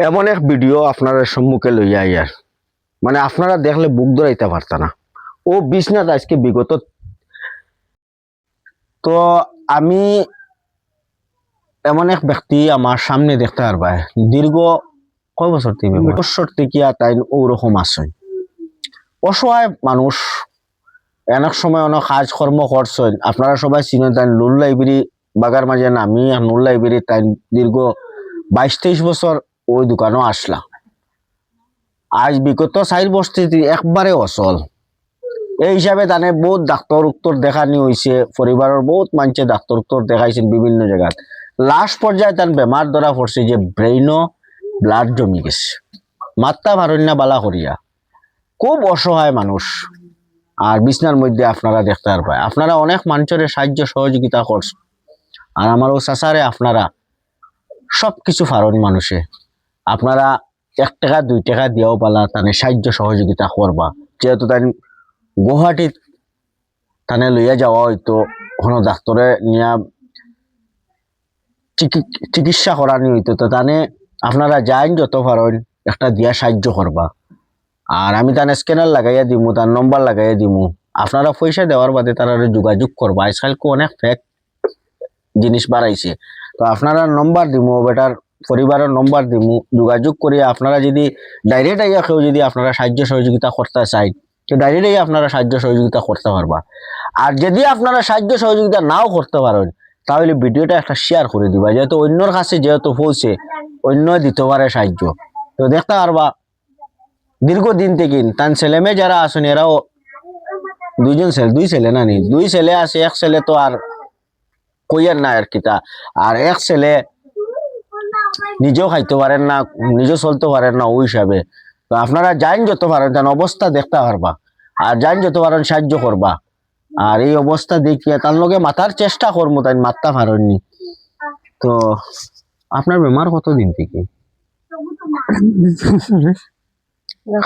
এমন এক ভিডিও আপনারা সম্মুখে লইয়া আইয়ার মানে আপনারা দেখলে বুক ধরাইতে পারত না। ও বিছনাথ আজকে বিগত তো আমি এমন এক ব্যক্তি আমার সামনে দেখতে পারবা। দীর্ঘ কয় বছর থেকে বছর থেকে তাই ওরকম আসেন অসহায় মানুষ, অনেক সময় অনেক কাজ কর্ম করছেন। আপনারা সবাই চিনেন তাই নুর লাইব্রেরি বাগার মাঝে নামি নুর লাইব্রেরি তাই দীর্ঘ বাইশ তেইশ বছর ওই দোকানও আসলাম। আজ বিগত চার বছর একবারে অচল। এই হিসাবে তানে বহুত ডাক্তর উত্তর দেখানি হয়েছে পরিবারের বহুত মানুষে ডাক্তর উত্তর দেখাইছেন বিভিন্ন জায়গাত। লাস্ট পর্যায়ে তার বেমার ধরা পড়ছে যে ব্রেইনও ব্লাড জমি গেছে। মাত্রা ভারণ্যা বালা করিয়া। খুব অসহায় মানুষ। আর বিছনার মধ্যে আপনারা দেখতে পারবেন আপনারা অনেক মানুষের সাহায্য সহযোগিতা করছেন। আর আমারও চাচারে আপনারা সব কিছু ফারণ মানুষে। আপনারা এক টাকা, দুই টাকা দিয়াও পালা, তানে সাহায্য সহযোগিতা করবা। যেহেতু তাই গুয়াহাটিত তানে লইয়া যাওয়া হয়তো কোনো ডাক্তরে নিয়া চিকি- চিকিৎসা করানি হইতো, তো তানে আপনারা যাইন যত পারেন একটা দিয়া সাহায্য করবা। আর আমি তানে স্ক্যানার লাগাইয়া দিমু, তার নম্বর লাগাইয়া দিমু। আপনারা পয়সা দেওয়ার বাদে তারা যোগাযোগ করবা। আজকালকে অনেক ফেক জিনিস বাড়াইছে। তো আপনারা নম্বর দিমু, বেটার পরিবারের নম্বর দিমু যোগাযোগ করে। আপনারা যদি ডাইরেক্ট আইয়া কেউ যদি আপনারা সাহায্য সহযোগিতা করতে চাই তো ডাইরেক্ট আইয়া আপনারা সাহায্য সহযোগিতা করতে পারবা। আর যদি আপনারা সাহায্য সহযোগিতা নাও করতে পারেন, তাহলে ভিডিওটা একটা শেয়ার করে দিবা। যেহেতু অন্যর কাছে যেহেতু পৌঁছে অন্য দিতে পারে সাহায্য। তো দেখতে পারবা, দীর্ঘদিন থেকে তার ছেলে মেয়ে যারা আছেন, এরাও দুইজন ছেলে, দুই ছেলে না নি? দুই ছেলে আছে, এক ছেলে তো আর কইয়ার না আর কিতা আর এক ছেলে নিজেও খাইতে পারেন না নিজেও চলতে পারেন না ওই হিসাবে। তো আপনারা যাইন যত পারেন তেন অবস্থা দেখতে পারবা। আর যাইন যত পারেন সাহায্য করবা। আর এই অবস্থা দেখিয়ে তার লগে মাথার চেষ্টা করব তাই মারতে পারেননি তো আপনার বেমার কতদিন থেকে?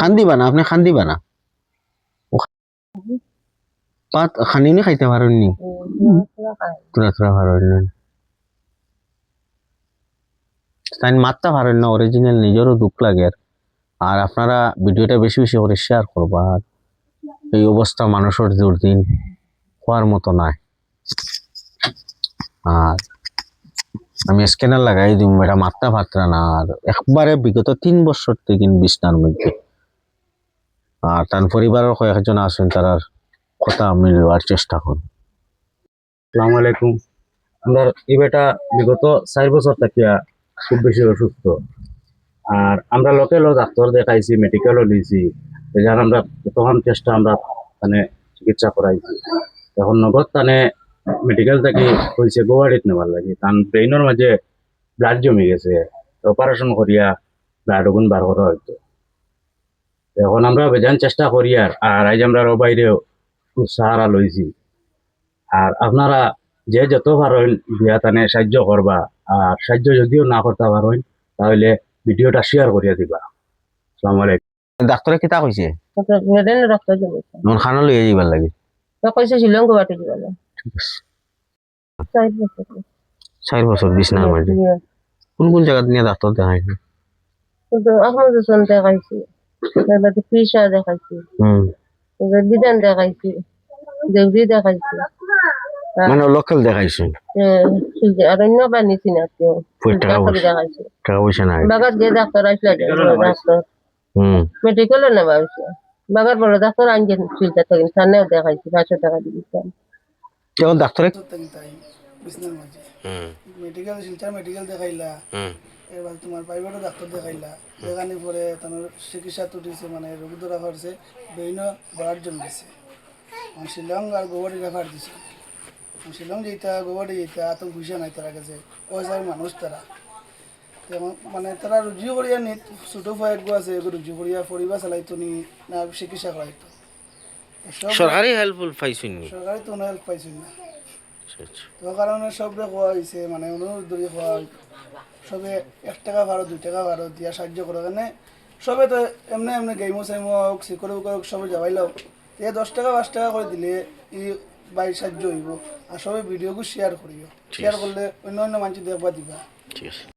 খান্দিবা না আপনি খান্দিবা না? পাত খানিনি খাইতে পারেননি তুরা তুরা পারেননি তাই মারতে পারেন না অরিজিনাল নিজেরও দুঃখ লাগে আর। আপনারা ভিডিওটা বেশি বেশি করে শেয়ার করবা, আর এই অবস্থা মানুষের দুর্দিন হওয়ার মতো নাই আর আমি স্ক্যানার লাগাই দিম, এটা মাত্রা ফাত্রা না, আর একবারে বিগত তিন বছর থেকে বিছনার মধ্যে। আর তার পরিবারের কয়েকজন আছেন তারার কথা আমি নেওয়ার চেষ্টা করব। আসসালামু আলাইকুম। আমরা এই বেটা বিগত চার বছর থাকিয়া খুব বেশি অসুস্থ। আর আমরা লোকেলও ডাক্তার দেখাইছি মেডিকেলও নিয়েছি। এখানে আমরা তখন চেষ্টা আমরা মানে চিকিৎসা করাইছি। এখন নগদ তানে মেডিকেল থেকে হয়েছে গুয়াহাটিত নেবার লাগে। কারণ ব্রেইনের মাঝে ব্লাড জমি গেছে। অপারেশন করিয়া ব্লাড ওগুন বার করা হয়তো এখন আমরা বেজান চেষ্টা করি আর আর আজ আমরা আরও বাইরেও সাহারা লইছি। আর আপনারা যে যত পারেন দিয়া তানে সাহায্য করবা। আর সাহায্য যদিও না করতে পারেন তাহলে ভিডিওটা শেয়ার করিয়া দিবা। আসসালামু আলাইকুম। ডাক্তারে কিতা কইছে মেডেল রক্ত জমেছে নন খানা লইয়া যাইবার লাগে। তো কইছে শিলং ঠিক আছে। চার বছর বিছনার কোন কোন জায়গা নিয়ে ডাক্তার দেখাইছে কিন্তু আহমদ হোসেন দেখাইছি। তারপরে ফিসা দেখাইছি। হুম বিধান দেখাইছি। দেবরি দেখাইছি। মানে লোকাল দেখাইছে? অন্য বা নিছি না কেউ। কই টাকা ডাক্তার পয়সা? দেখাইছি। টাকা নাই? বাগার যে ডাক্তার আসলে ডাক্তার। মেডিকেলও নেবা হয়েছে বাগার বড় ডাক্তার আনছেন ফিল্টার থাকেন সামনেও দেখাইছি পাঁচশো টাকা দিয়েছিলাম এখন ডাক্তারে? তাই বিছনার মাঝে। হুম। মেডিকেল শিলচর মেডিকেল দেখাইলা। হুম। এবার তোমার প্রাইভেটও ডাক্তার দেখাইলা। দেখানি পরে তোমার চিকিৎসা তুটিছে মানে রোগী ধরা করছে বেইন বাড়ার জন্য মানে শিলং আর রেফার দিছে। শিলং যেটা গোয়াহাটি যেটা এত পয়সা নাই তারা কাছে। পয়সার মানুষ তারা। মানে তারা রুজি করিয়া নি ছোটো ফাইট গো আছে রুজি করিয়া পরিবার চালাইতো নি না চিকিৎসা করাইতো। সরকারি হেল্পফুল পাইছুনি সরকারি তো হেল্প পাইছি না। আচ্ছা তো কারণে সবরে খোয়া হয়েছে মানে অনুরোধ ধরে খোয়া সবে এক টাকা ভাড়া দুই টাকা ভাড়া দিয়া সাহায্য করো কারণে সবে তো এমনি এমনি গেমো সেমো হোক শিকড় হোক সবে যাবাইলাও এ দশ টাকা পাঁচ টাকা করে দিলে ই বাই সাহায্য হইব। আর সবাই ভিডিওকে শেয়ার করিও। শেয়ার করলে অন্য অন্য মানুষ দেখবা দিবা। ঠিক আছে।